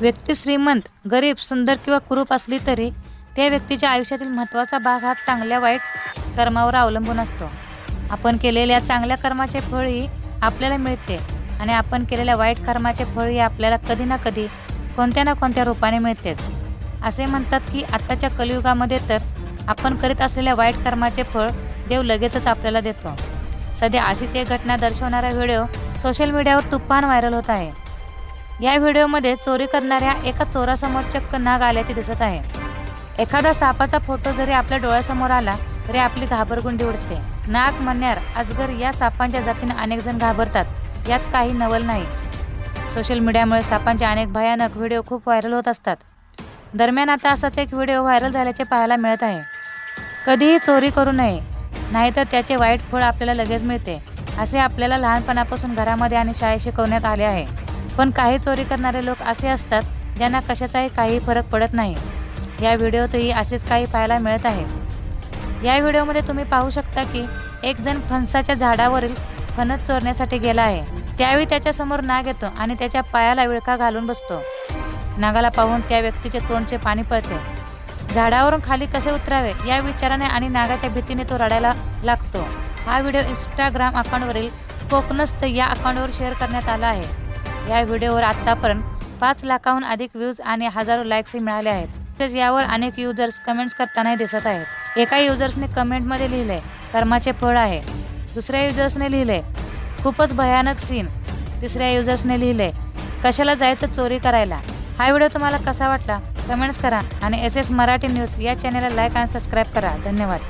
व्यक्ती श्रीमंत गरीब सुंदर किंवा कुरूप असली तरी त्या व्यक्तीच्या आयुष्यातील महत्त्वाचा भाग हा चांगल्या वाईट कर्मावर अवलंबून असतो. आपण केलेल्या चांगल्या कर्माचे फळही आपल्याला मिळते आणि आपण केलेल्या वाईट कर्माचे फळही आपल्याला कधी ना कधी कोणत्या ना कोणत्या रूपाने मिळतेच. असे म्हणतात की आत्ताच्या कलियुगामध्ये तर आपण करीत असलेल्या वाईट कर्माचे फळ देव लगेचच आपल्याला देतो. सध्या अशीच एक घटना दर्शवणारा व्हिडिओ सोशल मीडियावर तुफान व्हायरल होत आहे. या व्हिडिओमध्ये चोरी करणाऱ्या एका चोरासमोर चक्क नाग आल्याचे दिसत आहे. एखादा सापाचा फोटो जरी आपल्या डोळ्यासमोर आला तरी आपली घाबरगुंडी उडते. नाग मन्यार अजगर या सापांच्या जातीने अनेक जण घाबरतात. यात काही नवल नाही. सोशल मीडियामुळे सापांचे अनेक भयानक व्हिडिओ खूप व्हायरल होत असतात. दरम्यान आता असाच एक व्हिडिओ व्हायरल झाल्याचे पाहायला मिळत आहे. कधीही चोरी करू नये. नाहीतर त्याचे वाईट फळ आपल्याला लगेच मिळते. असे आपल्याला लहानपणापासून घरामध्ये आणि शाळेत शिकवण्यात आले आहे. पण काही चोरी करणारे लोक असे असतात ज्यांना कशाचाही काही फरक पडत नाही. या व्हिडिओतही असेच काही पाहायला मिळत आहे. या व्हिडिओमध्ये तुम्ही पाहू शकता की एक जण फणसाच्या झाडावरील फणस चोरण्यासाठी गेला आहे. त्यावेळी त्याच्यासमोर नाग येतो आणि त्याच्या पायाला विळखा घालून बसतो. नागाला पाहून त्या व्यक्तीचे तोंडचे पाणी पळते. झाडावरून खाली कसे उतरावे या विचाराने आणि नागाच्या भीतीने तो रडायला लागतो. हा व्हिडिओ इंस्टाग्राम अकाउंटवरील कोकणस्थ या अकाउंटवर शेअर करण्यात आला आहे. या व्हिडिओवर आत्तापर्यंत पाच लाखाहून अधिक व्ह्यूज आणि हजारो लाईक्सही मिळाले आहेत. तसेच यावर अनेक युजर्स कमेंट्स करतानाही दिसत आहेत. एका युजर्सने कमेंटमध्ये लिहिले कर्माचे फळ आहे. दुसऱ्या युजर्सने लिहिले खूपच भयानक सीन तिसऱ्या युजर्सने लिहिले कशाला जायचं चोरी करायला? हा व्हिडिओ तुम्हाला कसा वाटला? कमेंट्स करा आणि एस एस मराठी न्यूज या चॅनलला लाईक आणि सबस्क्राईब करा. धन्यवाद.